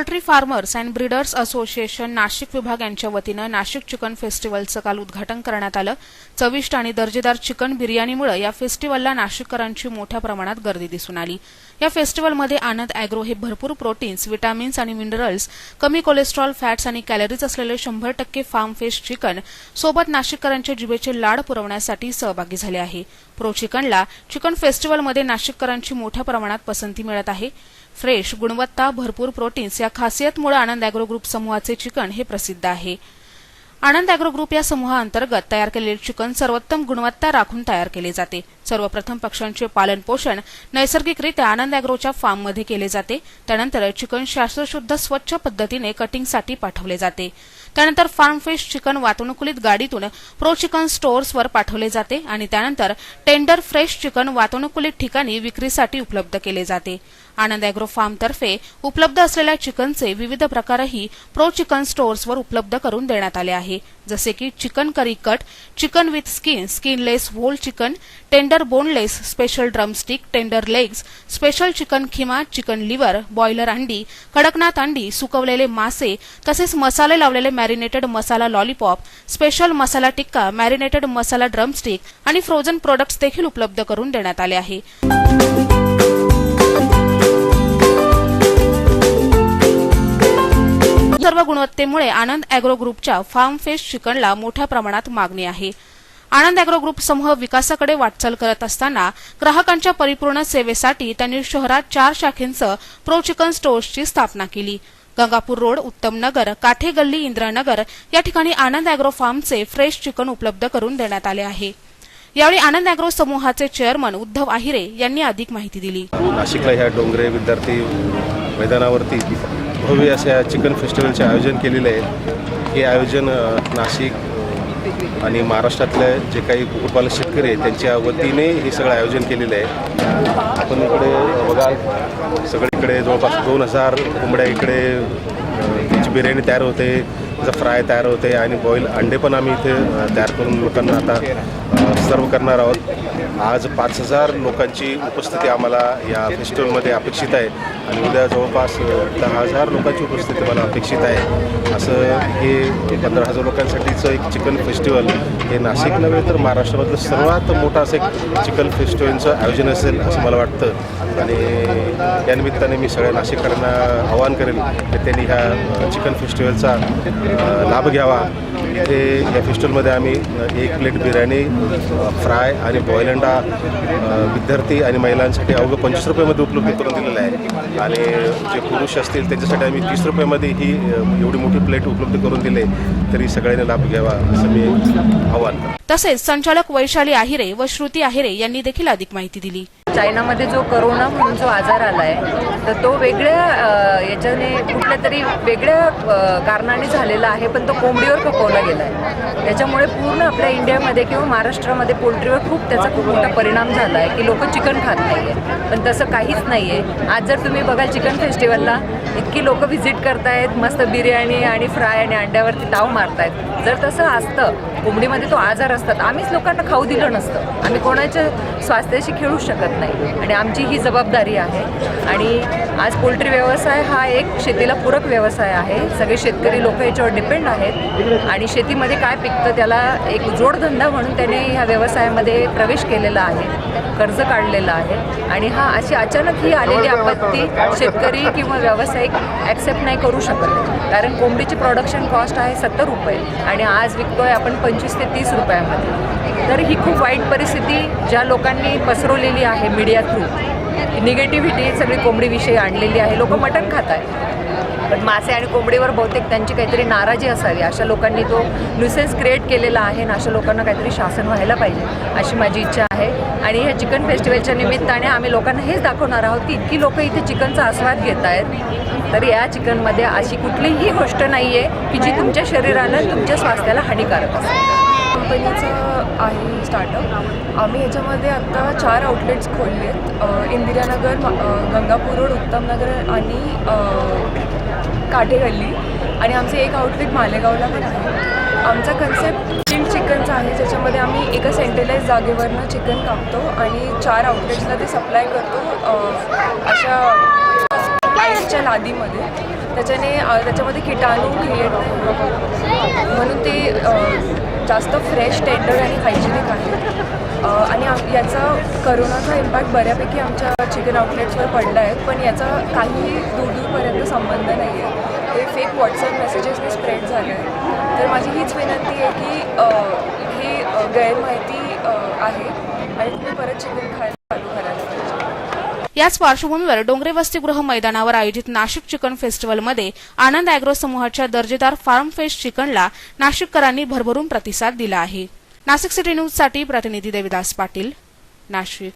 Poultry farmers and breeders association Nashik विभाग यांच्या वतीनं नाशिक चिकन फेस्टिवलचं काल उद्घाटन करण्यात आलं. चविष्ट आणि दर्जेदार चिकन बिर्याणीमुळे या फेस्टिवलला नाशिककरांची मोठ्या प्रमाणात गर्दी दिसून आली. या फेस्टिवलमध्ये आनंद अॅग्रो हे भरपूर प्रोटीन्स विटॅमिन्स आणि मिनरल्स कमी कोलेस्ट्रॉल फॅट्स आणि कॅलरीज असलेले शंभर टक्के फार्म फ्रेश चिकन सोबत नाशिककरांच्या जिभेचे लाड पुरवण्यासाठी सहभागी झाले आहे. प्रो चिकनला चिकन फेस्टिवलमध्ये नाशिककरांची मोठ्या प्रमाणात पसंती मिळत आहे. फ्रेश गुणवत्ता भरपूर प्रोटीन्स या खासियतमुळे आनंद अॅग्रो ग्रुप समूहाचे चिकन हे प्रसिद्ध आहे. आनंद अॅग्रो ग्रुप या समूहाअंतर्गत तयार केलेले चिकन सर्वोत्तम गुणवत्ता राखून तयार केले जाते. सर्वप्रथम पक्ष्यांचे पालन पोषण नैसर्गिकरित्या आनंद अॅग्रोच्या फार्ममध्ये केले जाते. त्यानंतर चिकन शास्त्रशुद्ध स्वच्छ पद्धतीने कटिंगसाठी पाठवले जाते. त्यानंतर फार्म फ्रेश चिकन वातानुकूलित गाडीतून प्रो चिकन स्टोअर्सवर पाठवले जाते आणि त्यानंतर टेंडर फ्रेश चिकन वातानुकूलित ठिकाणी विक्रीसाठी उपलब्ध केले जाते. आनंद अॅग्रो फार्मतर्फे उपलब्ध असलेल्या चिकनचे विविध प्रकारही प्रो चिकन स्टोअर्सवर उपलब्ध करून देण्यात आले आहे. जसे की chicken curry cut chicken with skin skinless whole chicken tender boneless special drumstick tender legs special chicken keema chicken liver broiler अंडी कडकनाथ अंडी सुकवलेले मासे तसेच मसाले लावलेले marinated masala lollipop special masala tikka marinated masala drumstick आणि फ्रोझन प्रोडक्ट्स देखील उपलब्ध करून देण्यात आले आहे. सर्व गुणवत्तेमुळे आनंद अॅग्रो ग्रुपच्या फार्म फेस्ट चिकनला मोठ्या प्रमाणात मागणी आहे. आनंद अॅग्रो ग्रुप समूह विकासाकडे वाटचाल करत असताना ग्राहकांच्या परिपूर्ण सेवेसाठी त्यांनी शहरात चार शाखेंसह प्रो चिकन स्टोअर्सची स्थापना केली. गंगापूर रोड उत्तम नगर काठे गल्ली इंद्रानगर या ठिकाणी आनंद अॅग्रो फार्मचे फ्रेश चिकन उपलब्ध करून देण्यात आले आहे. यावेळी आनंद अॅग्रो समूहाचे चेअरमन उद्धव आहिरे यांनी अधिक माहिती दिली. नाशिकला ह्या डोंगरे विद्यार्थी मैदानावरती भव्य अशा चिकन फेस्टिवलचे आयोजन केलेले आहे. हे आयोजन नाशिक आणि महाराष्ट्रातले जे काही कुक्कुटपालक शेतकरी आहेत त्यांच्या वतीने हे सगळं आयोजन केलेलं आहे. आपण इकडे बघाल सगळीकडे जवळपास दोन हजार कोंबड्या इकडे त्याची बिर्याणी तयार होते त्याचा फ्राय तयार होते आणि बॉईल अंडे पण आम्ही इथे तयार करून लोकांना आता सर्व करणार आहोत. आज पाच हजार लोकांची उपस्थिती आम्हाला या फेस्टिवलमध्ये अपेक्षित आहे. आणि उद्या जवळपास दहा हजार लोकांची उपस्थिती मला अपेक्षित आहे. असं हे पंधरा हजार लोकांसाठीचं एक चिकन फेस्टिवल हे नाशिक नव्हे तर महाराष्ट्रामधलं सर्वात मोठं असं एक चिकन फेस्टिवलचं आयोजन असेल असं मला वाटतं. आणि या निमित्ताने मी सगळ्या नाशिककरांना आवाहन करेन की त्यांनी ह्या चिकन फेस्टिवलचा लाभ घ्यावा. इथे या फेस्टिवलमध्ये आम्ही एक प्लेट बिर्याणी फ्राय आणि बॉईल अंडा अ, विद्यार्थी आणि महिलांसाठी अवघं पंचवीस रुपयामध्ये उपलब्ध करून दिलेलं आहे. आणि जे पुरुष असतील त्यांच्यासाठी आम्ही तीस रुपयामध्ये ही एवढी मोठी प्लेट उपलब्ध करून दिले तरी सगळ्यांनी लाभ घ्यावा असं मी आव्हान तसेच संचालक वैशाली आहिरे व श्रुती आहिरे यांनी देखील अधिक माहिती दिली. चायनामध्ये जो करोना म्हणून जो आजार आला आहे तर तो वेगळ्या याच्याने कुठल्या तरी वेगळ्या कारणाने झालेला आहे पण तो कोंबडीवर खपवला गेला आहे त्याच्यामुळे पूर्ण आपल्या इंडियामध्ये किंवा महाराष्ट्रामध्ये पोल्ट्रीवर खूप त्याचा खूप मोठा परिणाम झाला आहे की लोक चिकन खात नाही आहे पण तसं काहीच नाही आहे आज जर तुम्ही बघाल चिकन फेस्टिवलला इतकी लोक व्हिजिट करतायत मस्त बिर्याणी आणि फ्राय आणि अंड्यावरती ताव मारतायत. जर तसं असतं कोंबडीमध्ये तो आजार असतात. आम्हीच लोकांना खाऊ दिलं नसतं. आम्ही कोणाच्या स्वास्थ्याशी खेळू शकत नाही. आणि आमची ही जबाबदारी आहे. आणि आज पोल्ट्री व्यवसाय हा एक शेतीला पूरक व्यवसाय आहे. सगळे शेतकरी लोक याच्यावर डिपेंड आहेत. आणि शेतीमध्ये काय पिकतं त्याला एक जोडधंदा म्हणून त्याने ह्या व्यवसायामध्ये प्रवेश केलेला आहे. कर्ज काढलेलं आहे. आणि हा अशी अचानक ही आलेली आपत्ती शेतकरी किंवा व्यावसायिक ॲक्सेप्ट नाही करू शकत. कारण कोंबडीची प्रोडक्शन कॉस्ट आहे सत्तर रुपये. आणि आज विकतोय आपण पंचवीस ते तीस रुपयामध्ये. तर ही खूप वाईट परिस्थिती ज्या लोकांनी पसरवलेली आहे मीडिया थ्रू निगेटिव्हिटी सगळी कोंबडीविषयी आणलेली आहे. लोक मटण खात आहेत पण मासे आणि कोंबडीवर बहुतेक त्यांची काहीतरी नाराजी असावी. अशा लोकांनी तो न्युसेन्स क्रिएट केलेला आहे आणि अशा लोकांना काहीतरी शासन व्हायला पाहिजे अशी माझी इच्छा आहे. आणि ह्या चिकन फेस्टिवलच्या निमित्ताने आम्ही लोकांना हेच दाखवणार आहोत की इतकी लोक इथे चिकनचा आस्वाद घेत आहेत तर या चिकनमध्ये अशी कुठलीही गोष्ट नाही आहे की जी तुमच्या शरीराला तुमच्या स्वास्थ्याला हानिकारक असेल. कंपनीचं आहे स्टार्टअप आम्ही ह्याच्यामध्ये आत्ता चार आउटलेट्स खोलले आहेत इंदिरानगर गंगापूर रोड उत्तमनगर आणि काठेगल्ली काठे गल्ली आणि आमचं एक आउटलेट मालेगावला पण आहे. आमचा कन्सेप्ट चिल्ड चिकनचा आहे. ज्याच्यामध्ये आम्ही एका सेंट्रलाइज जागेवरनं चिकन कापतो आणि चार आउटलेट्सला ते सप्लाय करतो. अशा टाईल्सच्या लादीमध्ये. त्याच्याने त्याच्यामध्ये किटाणू क्रिएट म्हणून ते जास्त फ्रेश टेंडर आणि हायजेनिक आहे. आणि आम- याचा करोनाचा इम्पॅक्ट बऱ्यापैकी आमच्या चिकन आउटलेट्सवर पडला आहे पण याचा काही दूरदूरपर्यंत संबंध नाही आहे हे फेक व्हॉट्सअप मेसेजेसने स्प्रेड झाले आहे तर माझी हीच विनंती आहे की हे गैरमाहिती आहे आणि तुम्ही परत चिकन खायला याच पार्श्वभूमीवर डोंगरे वसतिगृह मैदानावर आयोजित नाशिक चिकन फेस्टिवलमध्ये आनंद अॅग्रो समूहाच्या दर्जेदार फार्म फ्रेश चिकनला नाशिककरांनी भरभरून प्रतिसाद दिला आहे. नाशिक सिटी न्यूजसाठी प्रतिनिधी देविदास पाटील नाशिक.